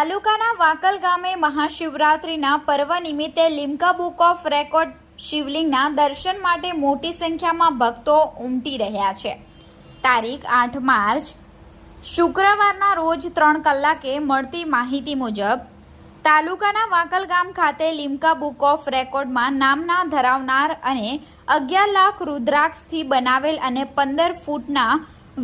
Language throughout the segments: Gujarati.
તાલુકાના વાકલ ગામે મહાશિવરાત્રિના પર્વ નિમિત્તે લિમકા બુક ઓફ રેકોર્ડ શિવલિંગના દર્શન માટે મોટી સંખ્યામાં ભક્તો ઉમટી રહ્યા છે. તારીખ આઠ માર્ચ, શુક્રવારના રોજ ત્રણ કલાકે મળતી માહિતી મુજબ, તાલુકાના વાકલ ગામ ખાતે લિમકા બુક ઓફ રેકોર્ડમાં નામના ધરાવનાર અને અગિયાર લાખ રુદ્રાક્ષથી બનાવેલ અને પંદર ફૂટના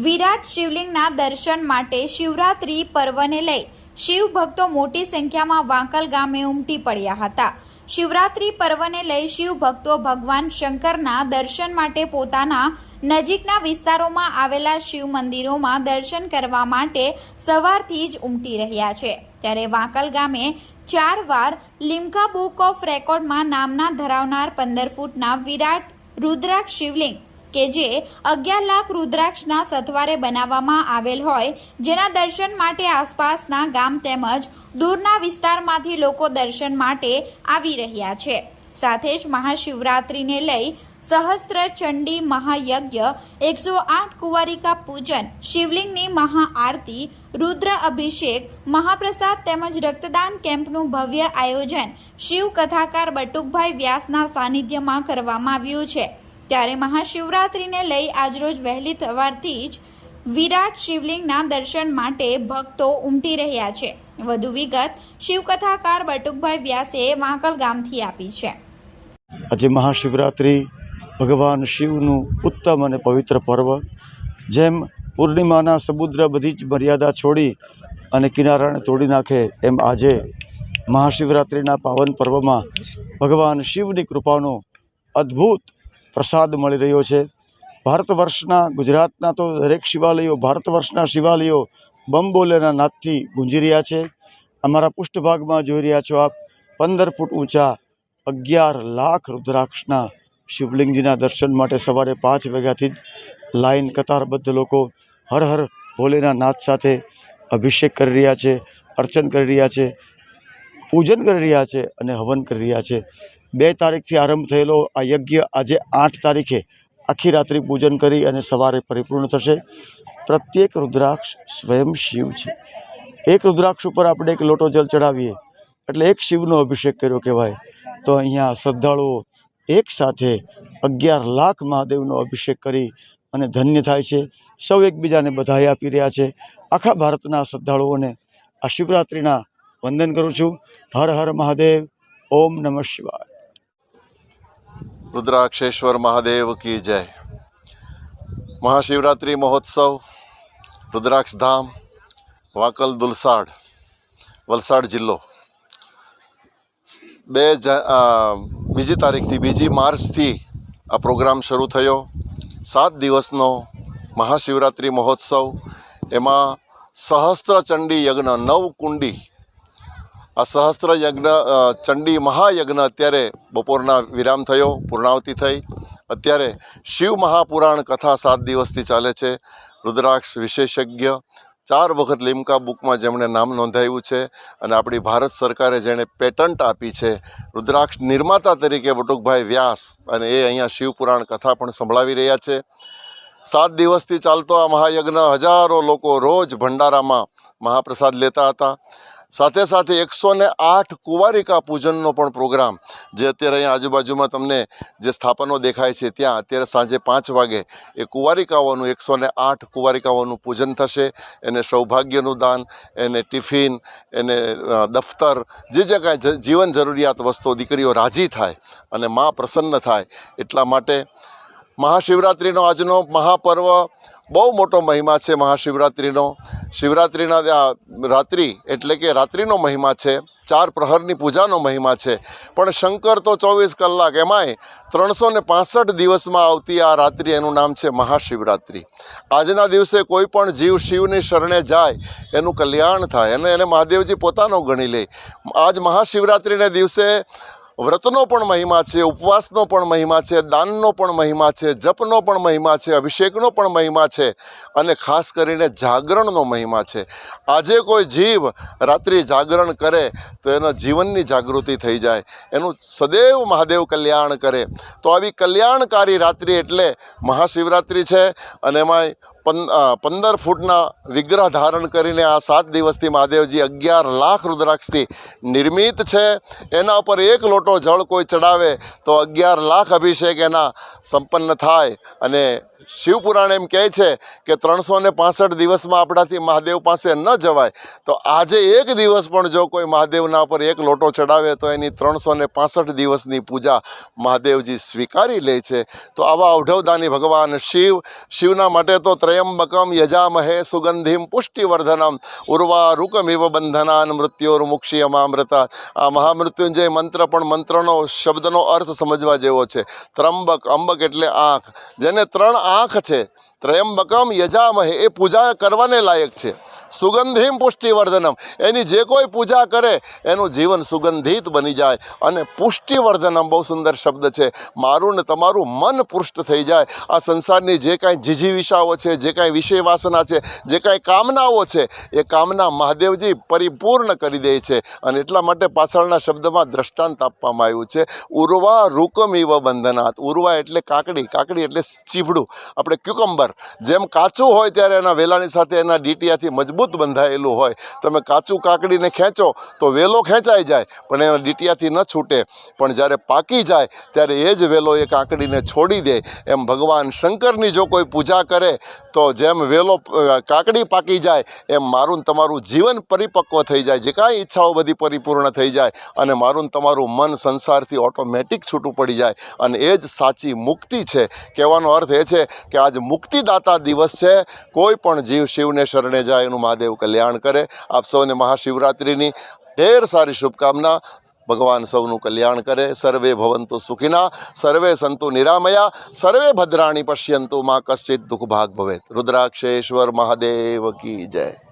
વિરાટ શિવલિંગના દર્શન માટે શિવરાત્રિ પર્વને લઈ શિવ ભક્તો મોટી સંખ્યામાં વાંકલ ગામે ઉમટી પડ્યા હતા. શિવરાત્રિ પર્વને લઈ શિવ ભક્તો ભગવાન શંકરના દર્શન માટે પોતાના નજીકના વિસ્તારોમાં આવેલા શિવ મંદિરોમાં દર્શન કરવા માટે સવારથી જ ઉમટી રહ્યા છે. ત્યારે વાંકલ ગામે ચાર વાર લિમ્કા બુક ઓફ રેકોર્ડમાં નામના ધરાવનાર પંદર ફૂટના વિરાટ રુદ્રાક્ષ શિવલિંગ કે જે અગિયાર લાખ રુદ્રાક્ષના સથવારે બનાવવામાં આવેલ હોય, જેના દર્શન માટે આસપાસના ગામ તેમજ દૂરના વિસ્તારમાંથી લોકો દર્શન માટે આવી રહ્યા છે. સાથે જ મહાશિવરાત્રિને લઈ સહસ્ત્ર ચંડી મહાયજ્ઞ, એકસો આઠ કુંવારિકા પૂજન, શિવલિંગની મહાઆરતી રુદ્ર અભિષેક, મહાપ્રસાદ તેમજ રક્તદાન કેમ્પનું ભવ્ય આયોજન શિવ કથાકાર બટુકભાઈ વ્યાસના સાનિધ્યમાં કરવામાં આવ્યું છે. ત્યારે મહાશિવરાત્રિને લઈ આજરોજ વહેલી સવારથી જ વિરાટ શિવલિંગના દર્શન માટે ભક્તો ઉમટી રહ્યા છે. વધુ વિગત શિવકથાકાર બટુકભાઈ વ્યાસે વાંકલ ગામથી આપી છે. આજે મહાશિવરાત્રિ ભગવાન શિવનું ઉત્તમ અને પવિત્ર પર્વ, જેમ પૂર્ણિમાના સમુદ્ર બધી જ મર્યાદા છોડી અને કિનારાને તોડી નાખે એમ આજે મહાશિવરાત્રિના પાવન પર્વમાં ભગવાન શિવની કૃપાનો અદ્ભુત પ્રસાદ મળી રહ્યો છે. ભારત વર્ષના ગુજરાતના તો દરેક શિવાલયો, ભારત વર્ષના શિવાલયો બમ બોલેના નાદથી ગુંજી રહ્યા છે. અમારા પૃષ્ઠભાગમાં જોઈ રહ્યા છો આપ, પંદર ફૂટ ઊંચા અગિયાર લાખ રુદ્રાક્ષના શિવલિંગજીના દર્શન માટે સવારે પાંચ વાગ્યાથી જ લાઈન કતારબદ્ધ લોકો હર હર ભોલેના નાદ સાથે અભિષેક કરી રહ્યા છે, અર્ચન કરી રહ્યા છે, પૂજન કરી રહ્યા છે અને હવન કરી રહ્યા છે. બે તારીખથી આરંભ થયેલો આ યજ્ઞ આજે આઠ તારીખે આખી રાત્રિ પૂજન કરી અને સવારે પરિપૂર્ણ થશે. પ્રત્યેક રુદ્રાક્ષ સ્વયં શિવ છે. એક રુદ્રાક્ષ ઉપર આપણે એક લોટો જલ ચડાવીએ, એટલે એક શિવનો અભિષેક કર્યો કહેવાય. તો અહીંયા શ્રદ્ધાળુઓ એક સાથે અગિયાર લાખ મહાદેવનો અભિષેક કરી અને ધન્ય થાય છે. સૌ એકબીજાને બધાઈ આપી રહ્યા છે. આખા ભારતના શ્રદ્ધાળુઓને આ શિવરાત્રિના વંદન કરું છું. હર હર મહાદેવ, ઓમ નમઃ શિવાય. રુદ્રાક્ષેશ્વર મહાદેવ કી જય. મહાશિવરાત્રિ મહોત્સવ રુદ્રાક્ષ ધામ વાંકલ દુલસાડ, વલસાડ જિલ્લો. બે બીજી તારીખથી, બીજી માર્ચથી આ પ્રોગ્રામ શરૂ થયો. સાત દિવસનો મહાશિવરાત્રિ મહોત્સવ. એમાં સહસ્ત્રચંડી યજ્ઞ, નવ કુંડી આ સહસ્ત્ર યજ્ઞ ચંડી મહાયજ્ઞ અત્યારે બપોરના વિરામ થયો, પૂર્ણાવતિ થઈ. અત્યારે શિવ મહાપુરાણ કથા સાત દિવસથી ચાલે છે. રુદ્રાક્ષ વિશેષજ્ઞ, ચાર વખત લીમકા બુકમાં જેમણે નામ નોંધાયું છે અને આપણી ભારત સરકારે જેણે પેટન્ટ આપી છે, રુદ્રાક્ષ નિર્માતા તરીકે બટુકભાઈ વ્યાસ અને એ અહીંયા શિવપુરાણ કથા પણ સંભળાવી રહ્યા છે. સાત દિવસથી ચાલતો આ મહાયજ્ઞ હજારો લોકો રોજ ભંડારામાં મહાપ્રસાદ લેતા હતા. સાથે સાથે એકસો ને આઠ કુંવારિકા પૂજનનો પણ પ્રોગ્રામ, જે અત્યારે અહીંયા આજુબાજુમાં તમને જે સ્થાપનો દેખાય છે ત્યાં, અત્યારે સાંજે પાંચ વાગે એ કુંવારિકાઓનું, એકસો ને આઠ કુંવારિકાઓનું પૂજન થશે. એને સૌભાગ્યનું દાન, એને ટિફિન, એને દફતર, જે જે કાંઈ જીવન જરૂરિયાત વસ્તુઓ, દીકરીઓ રાજી થાય અને મા પ્રસન્ન થાય, એટલા માટે મહાશિવરાત્રિનો આજનો મહાપર્વ બહુ મોટો મહિમા છે મહાશિવરાત્રિનો. શિવરાત્રિના રાત્રિ એટલે કે રાત્રિનો મહિમા છે, ચાર પ્રહરની પૂજાનો મહિમા છે. પણ શંકર તો ચોવીસ કલાક એમાંય ત્રણસો ને દિવસમાં આવતી આ રાત્રિ એનું નામ છે મહાશિવરાત્રિ. આજના દિવસે કોઈ પણ જીવ શિવની શરણે જાય, એનું કલ્યાણ થાય. અને એને મહાદેવજી પોતાનો ગણી લે. આજ મહાશિવરાત્રિને દિવસે વ્રતનો પણ મહિમા છે ઉપવાસનો પણ મહિમા છે દાનનો પણ મહિમા છે જપનો પણ મહિમા છે અભિષેકનો પણ મહિમા છે અને ખાસ કરીને જાગરણનો મહિમા છે. આજે કોઈ જીવ રાત્રિ જાગરણ કરે તો એના જીવનની જાગૃતિ થઈ જાય. એનું સદૈવ મહાદેવ કલ્યાણ કરે. તો આવી કલ્યાણકારી રાત્રિ એટલે મહાશિવરાત્રિ છે અને અ, પંદર ફૂટના વિગ્રહ ધારણ કરીને આ સાત દિવસથી મહાદેવજી અગિયાર લાખ રુદ્રાક્ષથી નિર્મિત છે. એના ઉપર એક લોટો જળ કોઈ ચડાવે તો અગિયાર લાખ અભિષેક એના સંપન્ન થાય અને શિવપુરાણ એમ કહે છે કે ત્રણસો ને પાસઠ દિવસમાં આપણાથી મહાદેવ પાસે ન જવાય. તો આજે એક દિવસ પણ જો કોઈ મહાદેવના ઉપર એક લોટો ચડાવે, તો એની ત્રણસો ને પાસઠ દિવસની પૂજા મહાદેવજી સ્વીકારી લે છે. તો આવા અવઢવદાની ભગવાન શિવ, શિવના માટે તો ત્રયંબકમ યજામહે સુગંધિમ પુષ્ટિવર્ધનમ ઉર્વા રૂકમિવ બંધનાન મૃત્યોર્મુક્ષિયમામૃતા. આ મહામૃત્યુંજય મંત્ર પણ મંત્રનો, શબ્દનો અર્થ સમજવા જેવો છે. ત્રંબક, અંબક એટલે આંખ. જેને ત્રણ આંખ છે. ત્રયંબકમ યજામહે એ પૂજા કરવાને લાયક છે. સુગંધિમ પુષ્ટિવર્ધનમ. એની જે કોઈ પૂજા કરે, એનું જીવન સુગંધિત બની જાય અને પુષ્ટિવર્ધનમ બહુ સુંદર શબ્દ છે. મારું ને તમારું મન પુષ્ટ થઈ જાય. આ સંસારની જે કાંઈ જીજીવિષાઓ છે, જે કાંઈ વિષય વાસના છે, જે કાંઈ કામનાઓ છે, એ કામના મહાદેવજી પરિપૂર્ણ કરી દે છે અને એટલા માટે પાછળના શબ્દમાં દ્રષ્ટાંત આપવામાં આવ્યું છે. ઉર્વા રૂકમિવ બંધનાથ ઉર્વા એટલે કાકડી. કાકડી એટલે ચીભડું. આપણે ક્યુકમ્બર જેમ કાચું હોય ત્યારે એના વેલાની સાથે એના ડીટીયાથી મજબૂત બંધાયેલું હોય. તમે કાચું કાકડીને ખેંચો તો વેલો ખેંચાઈ જાય, પણ એના ડીટીયાથી ન છૂટે. પણ જ્યારે પાકી જાય, ત્યારે એ જ વેલો એ કાકડીને છોડી દે. એમ ભગવાન શંકરની જો કોઈ પૂજા કરે, તો જેમ વેલો કાકડી પાકી જાય, એમ મારું તમારું જીવન પરિપક્વ થઈ જાય. જે કાંઈ ઈચ્છાઓ બધી પરિપૂર્ણ થઈ જાય અને મારું તમારું મન સંસારથી ઓટોમેટિક છૂટું પડી જાય. અને એ જ સાચી મુક્તિ છે. કહેવાનો અર્થ એ છે કે આજ મુક્તિદાતા દિવસ છે. કોઈ પણ જીવ શિવને શરણે જાય એનું મહાદેવ કલ્યાણ કરે. આપ સૌને મહાશિવરાત્રિની ઢેર સારી શુભકામના. ભગવાન સૌનું કલ્યાણ કરે. સર્વે ભવંતુ સુખીના, સર્વે સંતુ નિરામયા, સર્વે ભદ્રાણી પશ્યંતુ. માં કશ્ચિત દુઃખ ભાગ ભવેત. રુદ્રાક્ષેશ્વર મહાદેવ કી જય.